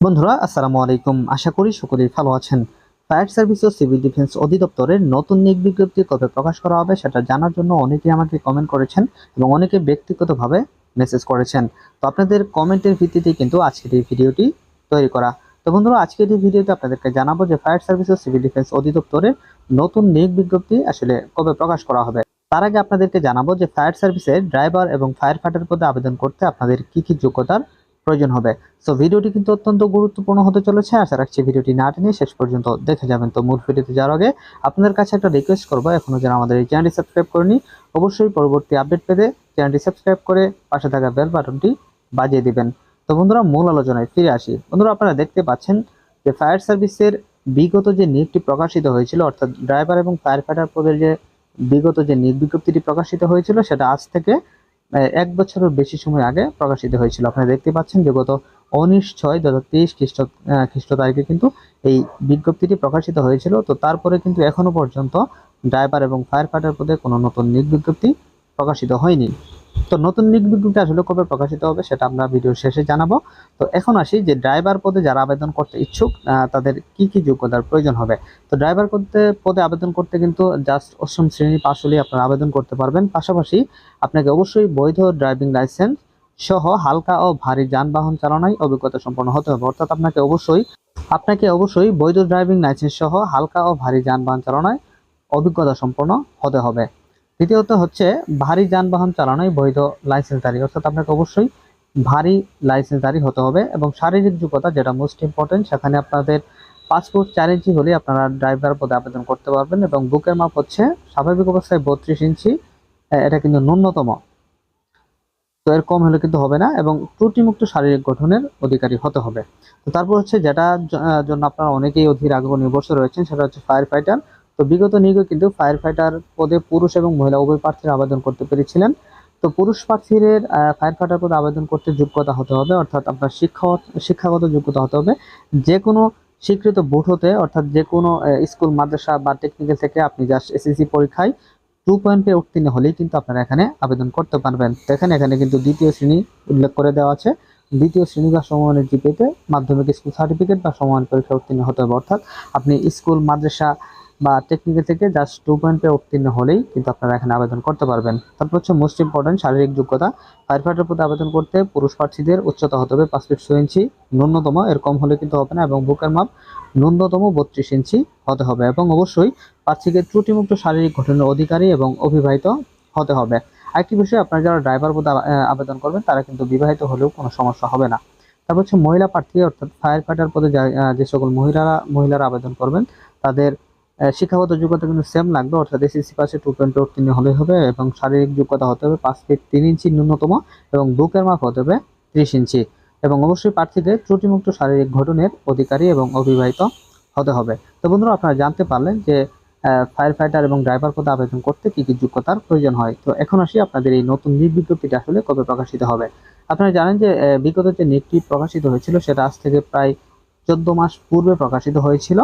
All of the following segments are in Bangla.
বন্ধুরা, আসসালামু আলাইকুম। আশা করি সকলেই ভালো আছেন। ফায়ার সার্ভিস ও সিভিল ডিফেন্স অধিদপ্তরের নতুন নিয়োগ বিজ্ঞপ্তি কবে প্রকাশ করা হবে সেটা জানার জন্য অনেকেই আমাকে কমেন্ট করেছেন এবং অনেকে ব্যক্তিগতভাবে মেসেজ করেছেন। তো আপনাদের কমেন্টের ভিত্তিতে কিন্তু আজকের এই ভিডিওটি তৈরি করা। তো বন্ধুরা, আজকের এই ভিডিওতে আপনাদেরকে জানাব যে ফায়ার সার্ভিস ও সিভিল ডিফেন্স অধিদপ্তরের নতুন নিয়োগ বিজ্ঞপ্তি আসলে কবে প্রকাশ করা হবে। তার আগে আপনাদেরকে জানাব যে ফায়ার সার্ভিসের ড্রাইভার এবং ফায়ার ফাইটার পদে আবেদন করতে আপনাদের কি কি যোগ্যতার প্রয়োজন হবে। সো ভিডিওটি কিন্তু অত্যন্ত গুরুত্বপূর্ণ হতে চলেছে। আশা রাখছি ভিডিওটি না টেনে শেষ পর্যন্ত দেখে যাবেন। তো, মূল ভিডিওতে যাওয়ার আগে আপনাদের কাছে একটা রিকোয়েস্ট করব। এখনও যারা আমাদের এই চ্যানেলটি সাবস্ক্রাইব করেনি, অবশ্যই পরবর্তী আপডেট পেতে চ্যানেলটি সাবস্ক্রাইব করে পাশে থাকা বেল বাটনটি বাজিয়ে দিবেন। তো, বন্ধুরা, মূল আলোচনায় ফিরে আসি। বন্ধুরা, আপনারা দেখতে পাচ্ছেন যে ফায়ার সার্ভিসের বিগত যে নিয়োগটি প্রকাশিত হয়েছিল, অর্থাৎ ড্রাইভার এবং ফায়ার ফাইটার পদের যে বিগত যে নিয়োগ বিজ্ঞপ্তিটি প্রকাশিত হয়েছিল, সেটা আজ থেকে এক বছরের বেশি সময় আগে প্রকাশিত হয়েছিল। আপনারা দেখতে পাচ্ছেন যে গত উনিশ ছয় দু হাজার তেইশ খ্রিস্ট খ্রিস্ট তারিখে কিন্তু এই বিজ্ঞপ্তিটি প্রকাশিত হয়েছিল। তো তারপরে কিন্তু এখনও পর্যন্ত ড্রাইভার এবং ফায়ার ফাইটার পদে কোনো নতুন নিয়োগ বিজ্ঞপ্তি প্রকাশিত হয়নি। তো নতুন নিয়োগ বিজ্ঞপ্তি আসলে কবে প্রকাশিত হবে সেটা আমরা ভিডিওর শেষে জানাব। তো এখন আসি যে ড্রাইভার পদে যারা আবেদন করতে ইচ্ছুক তাদের কি কি যোগ্যতার প্রয়োজন হবে? তো ড্রাইভার পদে পদে আবেদন করতে কিন্তু জাস্ট অষ্টম শ্রেণি পাশ হলেই আপনারা আবেদন করতে পারবেন। পাশাপাশি আপনাকে অবশ্যই বৈধ ড্রাইভিং লাইসেন্স সহ হালকা ও ভারী যানবাহন চালানোয় অভিজ্ঞতা সম্পন্ন হতে হবে। অর্থাৎ আপনাকে অবশ্যই আপনাকে অবশ্যই বৈধ ড্রাইভিং লাইসেন্স সহ হালকা ও ভারী যানবাহন চালানোয় অভিজ্ঞতা সম্পন্ন হতে হবে। দ্বিতীয়ত হচ্ছে ভারী যানবাহন চালানোই বৈধ লাইসেন্সধারী অর্থাৎ আপনাকে অবশ্যই ভারী লাইসেন্সধারী হতে হবে এবং শারীরিক যোগ্যতা যেটা মোস্ট ইম্পর্টেন্ট সেখানে আপনাদের পাসপোর্ট চার ইঞ্চি হলে আপনারা ড্রাইভার পদে আবেদন করতে পারবেন এবং বুকের মাপ হচ্ছে স্বাভাবিক অবস্থায় বত্রিশ ইঞ্চি এটা কিন্তু ন্যূনতম। তো এর কম হলে কিন্তু হবে না এবং ত্রুটিমুক্ত শারীরিক গঠনের অধিকারী হতে হবে। তো তারপর হচ্ছে যেটা জন্য আপনারা অনেকেই অধীর আগ্রহ বসে রয়েছেন, সেটা হচ্ছে ফায়ার ফাইটার তো বিগত নিয়োগে কিন্তু ফায়ার ফাইটার পদে পুরুষ এবং মহিলা উভয় প্রার্থীরা আবেদন করতে পেরেছিলেন। তো পুরুষ প্রার্থীদের ফায়ার ফাইটার পদে আবেদন করতে যোগ্যতা হতে হবে, অর্থাৎ আপনার শিক্ষা শিক্ষাগত যোগ্যতা হতে হবে। যে কোনো স্বীকৃত বোর্ড হতে, অর্থাৎ যে কোনো স্কুল, মাদ্রাসা বা টেকনিক্যাল থেকে আপনি জাস্ট এসএসসি পরীক্ষায় টু পয়েন্ট পেয়ে উত্তীর্ণ হলেই কিন্তু আপনারা এখানে আবেদন করতে পারবেন। দেখেন এখানে কিন্তু দ্বিতীয় শ্রেণি উল্লেখ করে দেওয়া আছে। দ্বিতীয় শ্রেণি বা সমমানের জিপিতে মাধ্যমিক স্কুল সার্টিফিকেট বা সমমান পরীক্ষা উত্তীর্ণ হতে হবে, অর্থাৎ আপনি স্কুল, মাদ্রাসা বা টেকনিক্যাল থেকে জাস্ট টু পয়েন্ট পেয়ে উত্তীর্ণ হলেই কিন্তু আপনারা এখানে আবেদন করতে পারবেন। তারপর হচ্ছে মোস্ট ইম্পর্টেন্ট শারীরিক যোগ্যতা ফায়ার ফাইটার পদে আবেদন করতে পুরুষ প্রার্থীদের উচ্চতা হতে হবে পাঁচ ফিট ছয় ইঞ্চি ন্যূনতম, এর কম হলে কিন্তু হবে না, এবং বুকের মাপ ন্যূনতম বত্রিশ ইঞ্চি হতে হবে, এবং অবশ্যই প্রার্থীকে ত্রুটিমুক্ত শারীরিক গঠনের অধিকারী এবং অবিবাহিত হতে হবে। আরেকটি বিষয়, আপনারা যারা ড্রাইভার পদে আবেদন করবেন, তারা কিন্তু বিবাহিত হলেও কোনো সমস্যা হবে না। তারপর হচ্ছে মহিলা প্রার্থী, অর্থাৎ ফায়ার ফাইটার পদে যা- সকল মহিলারা মহিলারা আবেদন করবেন, তাদের শিক্ষাগত যোগ্যতা কিন্তু সেম লাগবে, অর্থাৎ এসএসসি পাশে টু পয়েন্ট উত্তীর্ণ হলেই হবে এবং শারীরিক যোগ্যতা হতে হবে পাঁচ ফিট তিন ইঞ্চি ন্যূনতম এবং বুকের মাপ হতে হবে ত্রিশ ইঞ্চি। এবং অবশ্যই প্রার্থীদের ত্রুটিমুক্ত শারীরিক ঘটনের অধিকারী এবং অবিবাহিত হতে হবে। তো বন্ধুরা, আপনারা জানতে পারলেন যে ফায়ার ফাইটার এবং ড্রাইভার পদে আবেদন করতে কি কি যোগ্যতার প্রয়োজন হয়। তো এখন আসি আপনাদের এই নতুন নিয়োগ বিজ্ঞপ্তিটা আসলে কবে প্রকাশিত হবে। আপনারা জানেন যে বিগত যে নিয়োগটি প্রকাশিত হয়েছিল সেটা আজ থেকে প্রায় চোদ্দ মাস পূর্বে প্রকাশিত হয়েছিল।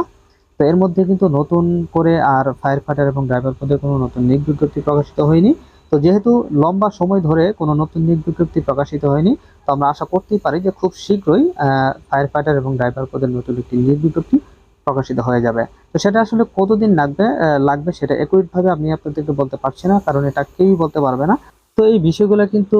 তো এর মধ্যে কিন্তু নতুন করে আর ফায়ার ফাইটার এবং ড্রাইভার পদে কোনো নতুন নিয়োগ বিজ্ঞপ্তি প্রকাশিত হয়নি। তো যেহেতু লম্বা সময় ধরে কোনো নতুন নিয়োগ বিজ্ঞপ্তি প্রকাশিত হয়নি, তো আমরা আশা করতেই পারি যে খুব শীঘ্রই ফায়ার ফাইটার এবং ড্রাইভার পদের নতুন একটি নিয়োগ বিজ্ঞপ্তি প্রকাশিত হয়ে যাবে। তো সেটা আসলে কতদিন লাগবে লাগবে সেটা একুরেট ভাবে আমি আপনাদেরকে বলতে পারছি না, কারণ এটা কেউই বলতে পারবে না। তো এই বিষয়গুলো কিন্তু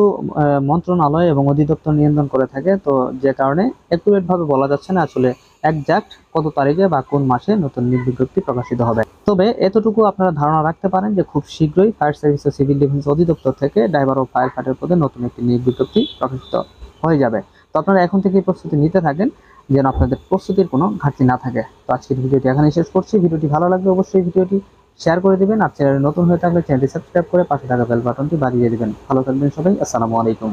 মন্ত্রণালয় এবং অধিদপ্তর নিয়ন্ত্রণ করে থাকে। তো যে কারণে একুরেট ভাবে বলা যাচ্ছে না আসলে একজাক্ট কত তারিখে বা কোন মাসে নতুন নিয়োগ বিজ্ঞপ্তি প্রকাশিত হবে। তবে এতটুকু আপনারা ধারণা রাখতে পারেন যে খুব শীঘ্রই ফায়ার সার্ভিস ও সিভিল ডিফেন্স অধিদপ্তর থেকে ড্রাইভার ও ফায়ার ফাইটার পদে নতুন একটি নিয়োগ বিজ্ঞপ্তি প্রকাশিত হয়ে যাবে। তো আপনারা এখন থেকে প্রস্তুতি নিতে থাকেন, যেন আপনাদের প্রস্তুতির কোনো ঘাটতি না থাকে। তো আজকের ভিডিওটি এখানে শেষ করছি। ভিডিওটি ভালো লাগলে অবশ্যই ভিডিওটি শেয়ার করে দিবেন আর চ্যানেলে নতুন হয়ে থাকলে চ্যানেলটি সাবস্ক্রাইব করে পাশে থাকা বেল বাটনটি বাজিয়ে দিবেন। ভালো থাকবেন সবাই, আসসালামু আলাইকুম।